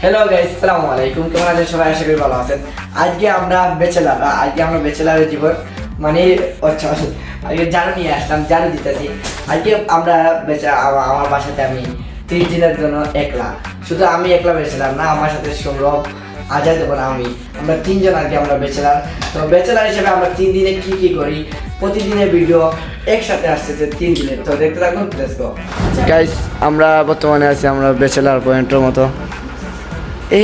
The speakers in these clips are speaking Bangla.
হ্যালো গাইস সালামু আলাইকুম। কেমন আছেন সবাই? আশা করি ভালো আছেন। আজকে আমরা বেচেলার আজকে আমরা বেচেলারের জীবন মানে আচ্ছা আজকে জারু নিয়ে আসলাম জারু দিতেছি। আজকে আমরা বেচে আমা- আমার বাসাতে আমি তিন দিনের জন্য একলা। শুধু আমি একলা বেচেলাম না, আমার সাথে সৌরভ আজাদ এবং আমি। আমরা তিনজন আজকে আমরা বেচেলার তো বেচেলার হিসেবে আমরা তিন দিনে কি কি করি? প্রতিদিনের ভিডিও একসাথে আসতেছে তিন দিনের তো দেখতে থাকুন গাইস আমরা বর্তমানে আছি আমরা বেচেলার পয়েন্টের মতো। এ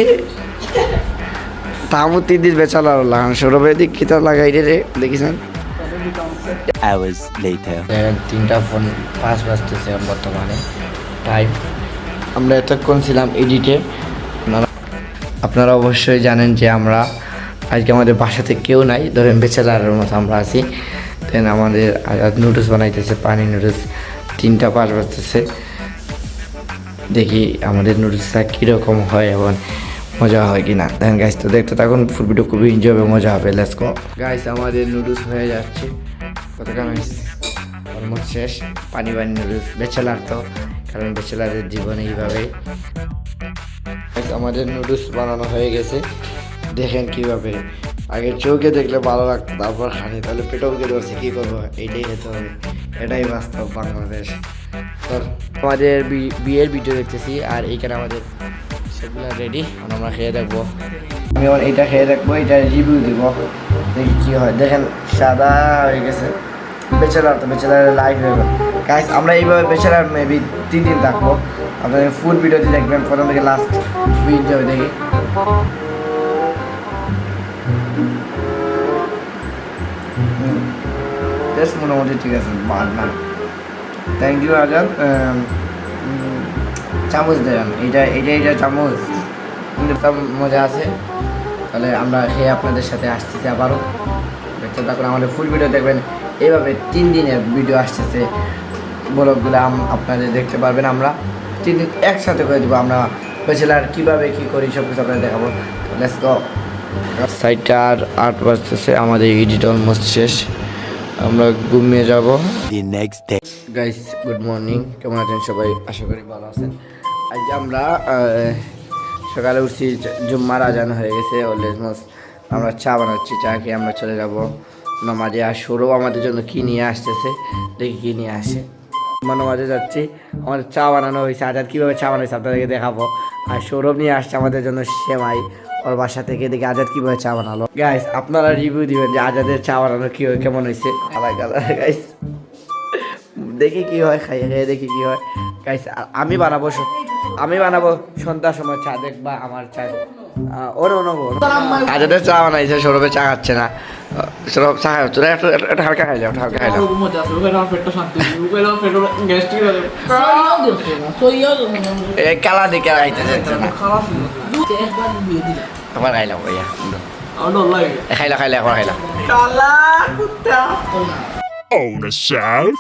তামু তিদির বেচালার লাগান সৌরভের দিক কিতা লাগাই রে দেখিছেন? Hours later. তিনটা ফোন পাঁচ বাজতেছে বর্তমানে। টাইম আমরা এতক্ষণ ছিলাম এডিটে। আপনারা আপনারা অবশ্যই জানেন যে আমরা আজকে আমাদের বাসাতে কেউ নাই। ধরেন বেচেলারের মতো আমরা আছি। দেন আমাদের নুডলস বানাইতেছে পানি নুডলস তিনটা পাঁচ বাজতেছে। দেখি আমাদের নুডলসটা কীরকম হয় এবং মজা হয় কি না দেন গাইস তো দেখতে থাকুন ফুল ভিডিও খুবই এনজয় হবে, মজা হবে লেটস গো গাইস আমাদের নুডলস হয়ে যাচ্ছে। কতক্ষণ অলমোস্ট শেষ। পানি পানি নুডলস বেচেলার তো। কারণ বেচেলারের জীবন এইভাবে। আমাদের নুডলস বানানো হয়ে গেছে। দেখেন কীভাবে। আগে চোখে দেখলে ভালো লাগতো, তারপর খানি। তাহলে পেটেও কে ধরছে, কি করব? এইটাই খেতে হবে। এটাই বাস্তব বাংলাদেশ। আমাদের বিয়ের ভিডিও দেখতেছি, আর এইখানে আমাদের সেগুলো রেডি আমরা খেয়ে দেখব। আমি এখন এইটা খেয়ে দেখব এটা রিভিউ দিব, দেখি কি হয়। দেখেন, সাদা হয়ে গেছে। বেচেলার তো বেচেলার লাইভ হয়ে গাইস আমরা এইভাবে বেচেলার মেবি তিন দিন থাকব। আপনাদের ফুল ভিডিওটি দেখবেন, প্রথম থেকে লাস্ট এনজয় দেখি। টেস্ট মোটামুটি ঠিক আছে, বাদ না থ্যাংক ইউ আজাদ চামচ দেবেন এইটা এইটা এইটা চামচ। মজা আছে। তাহলে আমরা খেয়ে আপনাদের সাথে আসতেছি আবারও। দেখতে থাকুন, আমাদের ফুল ভিডিও দেখবেন। এইভাবে তিন দিনের ভিডিও আসতেছে। ব্লগগুলো আপনাদের দেখতে পারবেন আমরা। তিন দিন একসাথে করে দেবো আমরা। হয়েছিল আর কীভাবে কী করি সব কিছু আপনাদের দেখাবো। লেটস গো সাইডটা আর আট বাজতেছে, আমাদের এডিট অলমোস্ট শেষ। আমরা ঘুমিয়ে যাব. গাইস গুড মর্নিং কেমন আছেন সবাই? আশা করি ভালো আছেন। আজ আমরা সকালে উঠছি জুম্মার আজান হয়ে গেছে অলমোস্ট আমরা চা বানাচ্ছি চা খেয়ে আমরা চলে যাব। নামাজে আর সৌরভ আমাদের জন্য কী নিয়ে আসতেছে দেখি কী নিয়ে আসে। আমরা নামাজে যাচ্ছি আমাদের চা বানানো হয়েছে। আজাদ কীভাবে চা বানাইছে আপনাদেরকে দেখাবো। আর সৌরভ নিয়ে আসছে আমাদের জন্য সেমাই। ওর বাসা থেকে দেখি আজাদ কীভাবে চা বানালো গাইস আপনারা রিভিউ দিবেন যে আজাদের চা বানানো কী কেমন হয়েছে আলাদা আলাদা গাইস দেখি কি হয় খাইয়ে খাইয়ে দেখি কি হয় গাইস আমি বানাবো আমি বানাবো সন্ধ্যার সময় চা দেখবা আমার চা আজাদের চা বানাইছে সৌরভে চা খাচ্ছে না সৌরভ চা তোরা একটু একটু হালকা খাইলে একটু হালকা খাইলে হয়ে কালা দিকে খাইতে যাচ্ছে না খারাপ ছিল তোমার খাইলাম ভাইয়া আমার ডর লাগে এ, খাইলা খাইলা এখন খাইলা কালা কুত্তা Owner chef.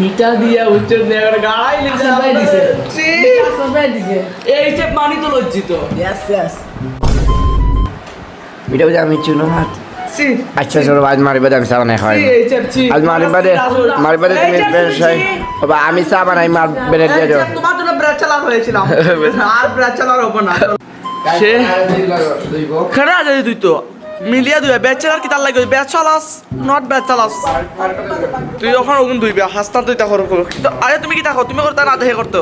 মিটা দিয়া উচ্চর দেওয়ার গাড়াই লিখছে এই যে পানি তো লজ্জিত। এটা বুঝে আমি চুনো আচ্ছা সৌরভ আজ মারিবাদ আমি চা বানাই খাওয়াই। আজ তুমি ব্যবসায় বাবা আমি চা বানাই মার বেড়ে দিয়ে যাও তোমার জন্য ব্রাচ চালার হয়েছিলাম আর ব্রাচ চালার হব না। সে খেলে আছে তুই তো। মিলিয়া দুই ব্যাচেলার কি তার লাগে ব্যাচ চালাস নট ব্যাচ চালাস। তুই যখন ওগুন দুইবে হাসতা তুই তা করো কিন্তু আরে তুমি কি দেখো তুমি করতে না দেখে করতো।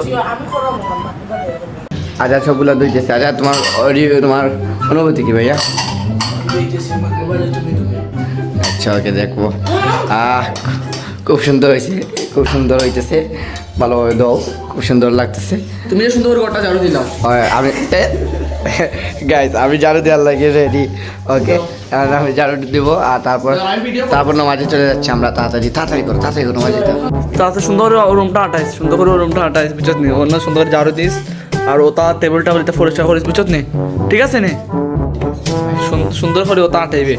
আচ্ছা সবগুলো দুইতেছে আচ্ছা তোমার তোমার অনুভূতি কি ভাইয়া? আচ্ছা ওকে দেখব। আহ খুব সুন্দর হয়েছে খুব সুন্দর হইতেছে। ভালোভাবে দাও খুব সুন্দর লাগতেছে। তুমি সুন্দর করে ঘরটা ঝাড়ু দিলাম হয়, আমি গাইস আমি ঝাড়ু দেওয়ার লাগে রেডি ওকে আমি ঝাড়ু দিব আর তারপর তারপর নামাজে চলে যাচ্ছি আমরা তাড়াতাড়ি তাড়াতাড়ি করো তাড়াতাড়ি করো নামাজে তাতে সুন্দর রুমটা আটাইস সুন্দর করে রুমটা আটাইস বুঝত নি? অন্য সুন্দর ঝাড়ু দিস আর ও তা টেবিল টেবিল পরিষ্কার করিস বুঝত নি? ঠিক আছে নে? সুন্দর করে ওটা আটাইবে।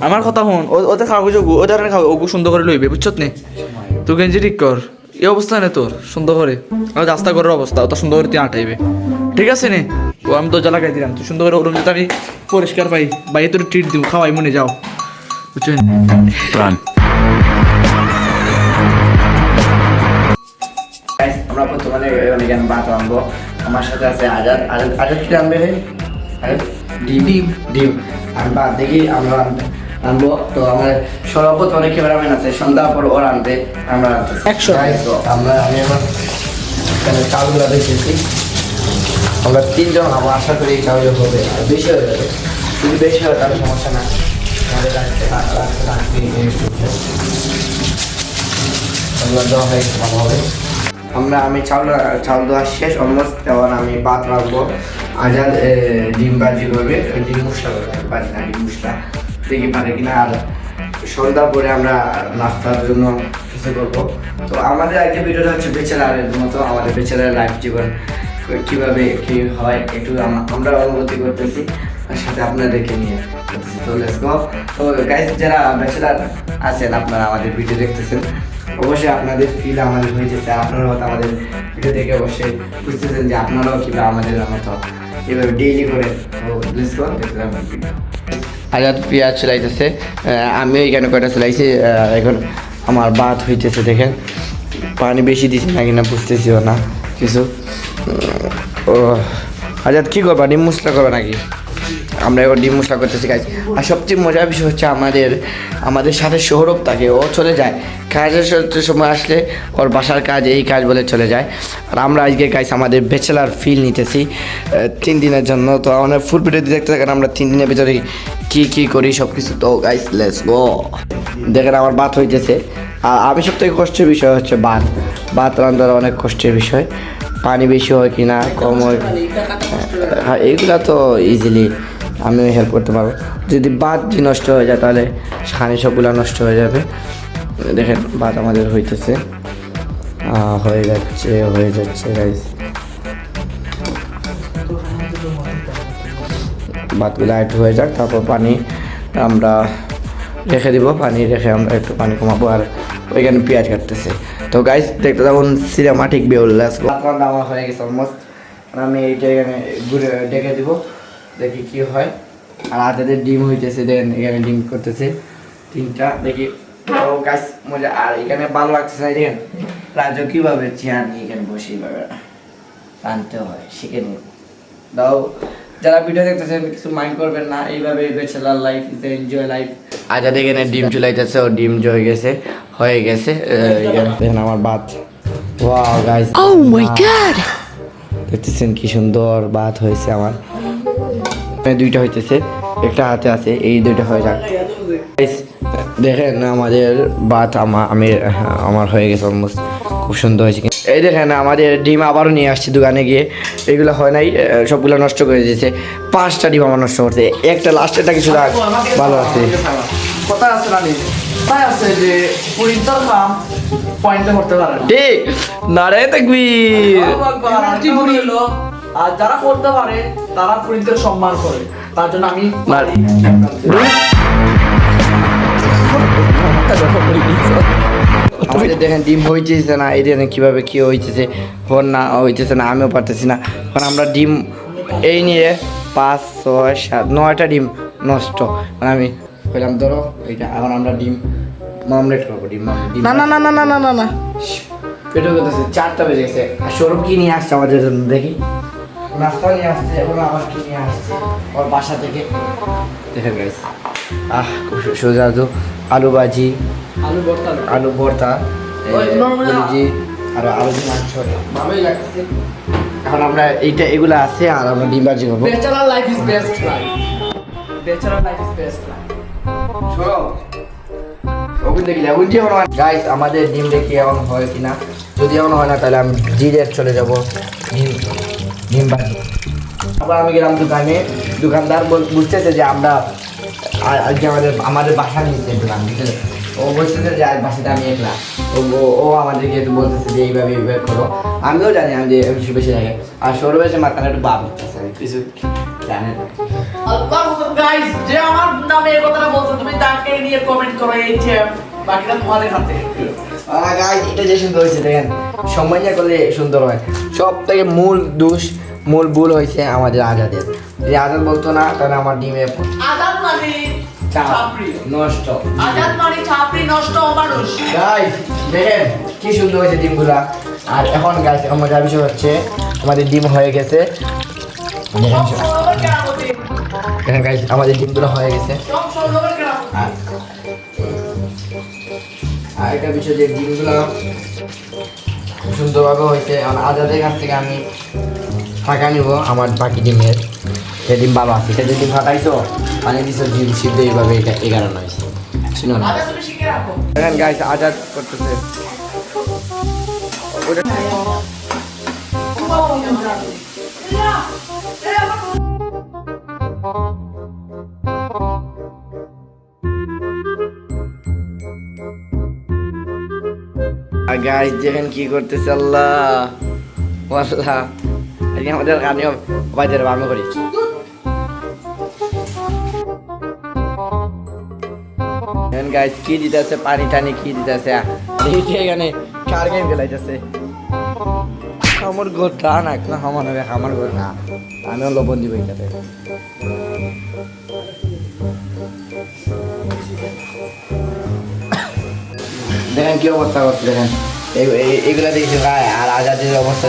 আমার কথা হন ও- ওতে খাওয়া ও ধরনের খাওয়া ওগু সুন্দর করে লইবে বুঝছত নি? তুই গেঞ্জি ঠিক কর। এই অবস্থা নেই তোর সুন্দর করে। আমার রাস্তা করার অবস্থা ওটা সুন্দর করে তুই আটাইবে। ঠিক আছে নে? ও আমি দরজা লাগাই দিলাম। তুই সুন্দর করে ওরম যাতে আমি পরিষ্কার পাই বাইরে তোর ট্রিট দিব খাওয়াই মনে যাও। বুঝছেন. Guys, আমরা বর্তমানে অনেক বাত আনব। আমার সাথে আছে আজাদ। আজাদ আজাদ কি আনবে রে? ডিম। ডিম। ডিম। আর বাদ দেখি আমরা আনব। তো আমার সর্বপ্রথম অনেক ক্যামেরাম্যান আছে সন্ধ্যা পর ওর আনতে আমরা একশো। Guys, তো আমরা আমি এখানে দেখেছি আমরা তিনজন আমার আশা করি এই চাউল হবে। আর বেশি হয়ে যাবে। যদি বেশি হয় তাহলে সমস্যা না আমরা, আমি চাউল চাউল দেওয়া শেষ অলমোস্ট এখন আমি ভাত রাখব। আজাদ ডিম বাজি করবে। ডিম মশলা করবে বাজি না ডিম মশলা। দেখি পারে কিনা। আর সন্ধ্যা পরে আমরা নাস্তার জন্য কিছু করব। তো আমাদের আজকে ভিডিওটা হচ্ছে বেচেলারের মতো, আমাদের বেচেলারের লাইফ জীবন। কীভাবে কি হয় একটু আম- আমরা অনুভূতি করতেছি আর সাথে আপনাদেরকে নিয়ে। তো লেটস গো তো গাইস যারা ব্যাচেলার আছেন, আপনারা আমাদের ভিডিও দেখতেছেন, অবশ্যই আপনাদের ফিল আমাদের হইতেছে। আপনারাও হয়তো আমাদের ভিডিও দেখে অবশ্যই বুঝতেছেন যে আপনারাও কীভাবে আমাদের মতো এভাবে ডেইলি করে। তো লেটস গো দেখলাম আজাদ পেঁয়াজ চলাইতেছে। আমি এখানে কয়টা চলাইছি এখন আমার বাত হইতেছে, দেখেন। পানি বেশি দিছি না কিনা বুঝতেছিও না কিছু। ও আজাদ, কি করবা? ডিম মশলা করবা নাকি? আমরা এবার ডিম মশলা করতেছি গাছ আর সবচেয়ে মজার বিষয় হচ্ছে আমাদের আমাদের সাথে সৌরভ থাকে, ও চলে যায়। কাজের সময় আসলে ওর বাসার কাজ, এই কাজ বলে চলে যায়। আর আমরা আজকে গাইস আমাদের ব্যাচেলার ফিল নিতেছি তিন দিনের জন্য। তো আমাদের ফুল ভিডিও দেখতে থাকেন, আমরা তিন দিনের ভিতরে কী কী করি সব কিছু তো গাইস লেস গো দেখেন, আমার বাত হইতেছে। আর আমি সব থেকে কষ্টের বিষয় হচ্ছে বাত বাত রান্নার অনেক কষ্টের বিষয়। পানি বেশি হয় কি না কম হয় হ্যাঁ এইগুলা তো ইজিলি আমি হেল্প করতে পারব। যদি বাদ যদি নষ্ট হয়ে যায়, তাহলে সানি সবগুলো নষ্ট হয়ে যাবে। দেখেন, বাদ আমাদের হইতেছে। হয়ে যাচ্ছে হয়ে যাচ্ছে গাইস ভাতগুলো একটু হয়ে যাক, তারপর পানি আমরা রেখে দিব। পানি রেখে আমরা একটু পানি কমাবো। আর ওইখানে পেঁয়াজ কাটতেছে। তো গাইস দেখতে তখন সিনেমাটিক রান্না আমার হয়ে গেছে অলমোস্ট আমি এইটা এখানে ঘুরে ডেকে দিব, দেখি কি হয়। আর হাতেদের ডিম হইতেছে, দেন এখানে ডিম করতেছে, তিনটা, দেখি। ও গাছ মজা, আর এখানে ভালো লাগতেছে না দেখেন, রাজু কীভাবে চেয়ার নিয়ে এখানে বসে এইভাবে টানতে হয়, শিখে নিন দাও, যারা ভিডিও দেখতেছেন, কিছু মাইন্ড করবেন না, এইভাবে bachelor life is enjoy life Azad এখানে ডিম চুলাইতেছে, ও ডিম জয়ে গেছে। হয়ে গেছে এখানে দেখেন আমার ভাত wow guys oh my god দেখতেছেন কি সুন্দর ভাত হয়েছে আমার। দুইটা হইতেছে একটা হাতে আছে এই দুইটা হয়ে যাক। দেখেন আমাদের ভাত আমা আমি আমার হয়ে গেছে অলমোস্ট খুব সুন্দর হয়েছে এই দেখেন আমাদের ডিম আবারও নিয়ে আসছি দোকানে গিয়ে। এগুলো হয় নাই সবগুলো নষ্ট করে দিয়েছে। পাঁচটা ডিম আমার নষ্ট করছে। একটা লাস্টেরটা কিছু রাখ ভালো আছে। কথা আছে তাই আছে যে পরিন্তর কাম পয়েন্টে করতে পারে ঠিক। না রে দেখবি আর যারা করতে পারে তারা পরিন্তের সম্মান করে। তার জন্য আমি আমাদের দেখেন ডিম হইতেছে না এই দেখেন কীভাবে কী হইতেছে। ফোন না হইতেছে না আমিও পারতেছি না। কারণ আমরা ডিম এই নিয়ে পাঁচ ছয় সাত নয়টা ডিম নষ্ট। মানে আমি কইলাম ধরো এইটা এখন আমরা ডিম মামলেট করব ডিম ডিম না না না না না না না না। পেটে করতেছে চারটা বেজে গেছে। আর সৌরভ কি নিয়ে আসছে আমাদের জন্য দেখি? নাস্তা নিয়ে আসছে এবং আবার কি নিয়ে আসছে? ওর বাসা থেকে। দেখেন গাইস আহ খুব সু- সুস্বাদু আলু ভাজি আলু ভর্তা। আলু ভর্তা আর আলু মাংস। ভালোই লাগছে। এখন আমরা এইটা এগুলো আছে আর আমরা ডিম ভাজি করব। Bachelor life is best life bachelor life is best life Sourav ওগুন দেখলে ওগুন যে গাইস আমাদের ডিম দেখি এখন হয় কিনা যদি এখন হয় না, তাহলে আমি জিরের চলে যাব। ডিম ডিম ভাজি আবার আমি গেলাম দোকানে। দোকানদার বুঝতেছে যে আমরা আজকে আমাদের আমাদের বাসা নিচ্ছে দোকান বুঝতেছে? ও বলতেছে যে, আজ বাসাটা আমি একলা। ও ও- আমাদেরকে একটু বলতেছে যে, এইভাবে এইভাবে করো। আমিও জানি, আমি যে বেশি বেশি লাগে। আর সৌরভ এসে একটু বাপ কিছু জানে আল্লাহ গাইস যে আমার নামে এই কথাটা বলছো তুমি তাকে নিয়ে কমেন্ট করো এই যে বাকিটা তোমাদের হাতে। গাইস এটা যে সুন্দর হয়েছে দেখেন সময় না করলে সুন্দর হয়। সব থেকে মূল দোষ মূল ভুল হয়েছে আমাদের আজাদের। যদি আজাদ বলতো না তাহলে আমার ডিমে আজাদ মানে নষ্ট। আজাদ মানে ছাপড়ি নষ্ট মানুষ গাইস দেখেন কি সুন্দর হয়েছে ডিমগুলা। আর এখন গাইস এখন মজার বিষয় হচ্ছে আমাদের ডিম হয়ে গেছে। দেখেন দেখেন গাইস আমাদের ডিমগুলো হয়ে গেছে। কেরামতি আর একটা বিষয় যে ডিমগুলো সুন্দরভাবে হয়েছে এখন আজাদের কাছ থেকে আমি টাকা নিব আমার বাকি ডিমের। সে ডিম ভালো আছে সেটা ডিম ফাটাইছো পানি দিছো ডিম সিদ্ধ এইভাবে এটা এগারো হয়েছে। শুনো না। দেখেন গাইস আজাদ করতেছে। ওটা গাইস দেখেন কি করতেছে আল্লাহ। আল্লাহ আজকে আমাদের গানেও বাজারে করি। গাইস কি দিতেছে? পানি টানি কি দিতেছে? দেখি এখানে কার গেম খেলাইতেছে। আমার গোটা না আমার হবে, আমার না। আমিও লবণ দিব দেখেন কি অবস্থা করছে দেখেন। এইগুলা দেখছি আর আজাদের অবস্থা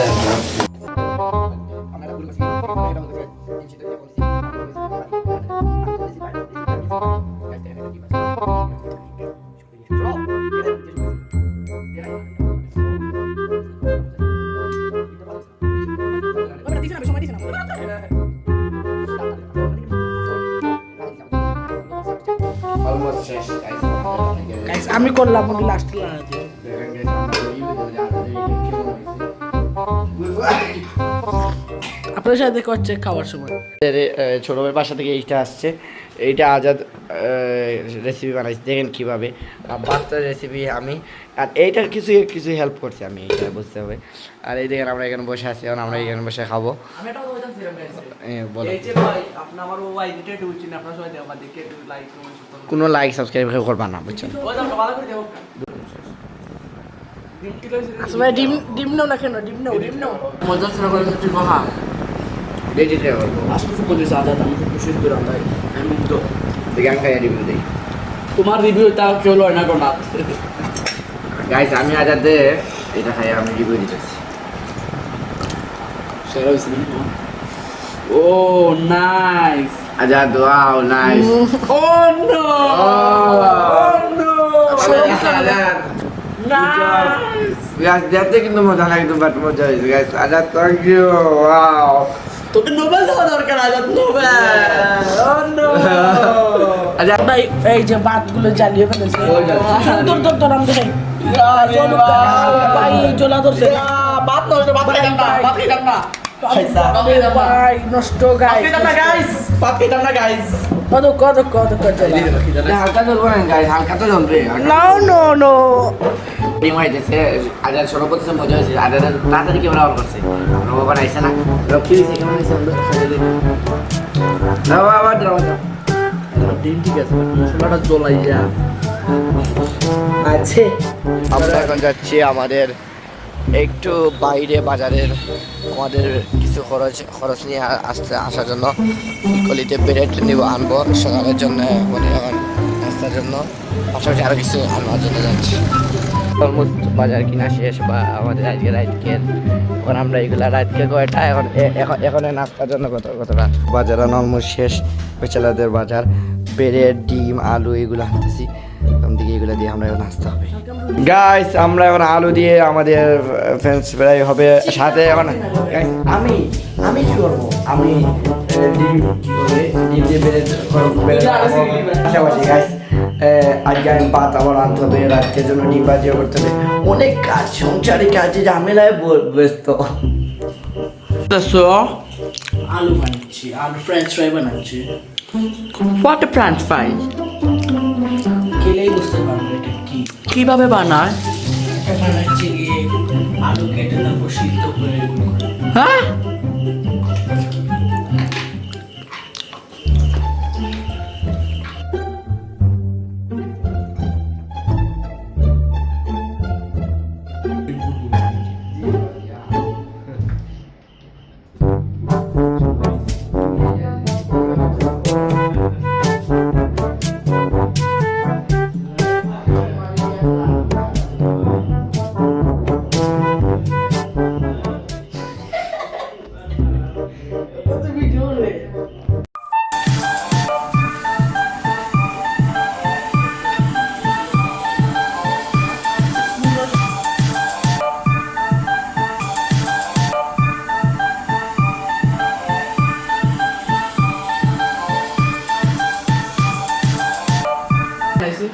আপনার সাথে দেখা হচ্ছে খাওয়ার সময়। ছোট ভাইয়ের বাসা থেকে এইটা আসছে। এইটা আজাদ রেসিপি বানাইছি। দেখেন কীভাবে। আর বাচ্চার রেসিপি আমি। আর এইটার কিছু কিছু হেল্প করছি আমি এইটা বুঝতে হবে। আর এই দেখেন আমরা এখানে বসে আছি এখন আমরা এখানে বসে খাব। কোনো লাইক সাবস্ক্রাইব করবা না বুঝছেন? আসলে ডিম ডিম নাও না কেন? ডিম নাও ডিম নাও। মজা করে করে আমরা আমি মুগ্ধ দেখি আমি খাইয়া রিভিউ দিই তোমার রিভিউ তা কেউ লয় না কোনা গাইস আমি আজাদে এটা খাইয়া আমি রিভিউ দিতেছি সেরা হয়েছে ও nice Azad wow nice oh no oh no nice guys দেখতে কিন্তু মজা লাগে বাট মজা হয়েছে guys Azad thank you wow তোকে নোবেল দেওয়া দরকার আজাদ নোবেল ভাই এই যে বাতগুলো জ্বালিয়ে ফেলেছে। তোর তোর তোর আমি দেখাই। ভাই জ্বলা ধরছে। বাত নষ্ট বাত না বাত না ভাই নষ্ট গাইস না গাইস কত কত কত কত হালকা ধরবো না গাইস হালকা তো নো নো নো। ডিম হইতেছে সর্বপ্রথম মজা হয়েছে তাড়াতাড়ি ক্যামেরা অন করছে। না। কেমন হয়েছে আবার ডিম ঠিক আছে মশলাটা জ্বলাই যা আছে আমরা এখন যাচ্ছি আমাদের একটু বাইরে বাজারের আমাদের কিছু খরচ খরচ নিয়ে আসতে, আসার জন্য কলিতে ব্রেড নিব আনব। সকালের জন্য মানে নাস্তার জন্য, পাশাপাশি আরও কিছু আনবার জন্য যাচ্ছি। অলমোস্ট বাজার কিনা শেষ বা আমাদের আজকে রাইট কেন এখন আমরা এগুলা রাইট কে কয়টা, এখন এখন নাস্তার জন্য কত, কতটা? বাজার অলমোস্ট শেষ। বেচালাদের বাজার ব্রেড ডিম, আলু এগুলো আনতেছি। এখন দিকে এগুলো দিয়ে আমরা এখন নাস্তা হবে। গাইস আমরা এখন আলু দিয়ে আমাদের ফ্রেন্ডস ফ্রাই হবে সাথে এখন আমি আমি কি করব? আমি পাশাপাশি গাইস আজকে আমি ভাত আবার আনতে হবে রাত্রের জন্য ডিম করতে হবে। অনেক কাজ সংসারে কাজে ঝামেলায় ব্যস্ত। আলু বানাচ্ছি আলু ফ্রেঞ্চ ফ্রাই বানাচ্ছি। হোয়াট ফ্রেঞ্চ ফ্রাই খেলেই বুঝতে পারব এটা কি। কীভাবে বানায়? এটা হচ্ছে গিয়ে আলু কেটে তারপর সিদ্ধ করে। হ্যাঁ?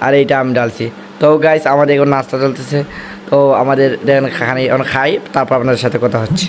আর এইটা আমি ডালছি তো গাইস আমাদের এখন নাস্তা চলতেছে। তো আমাদের দেখেন খানি এখন খাই, তারপর আপনাদের সাথে কথা হচ্ছে।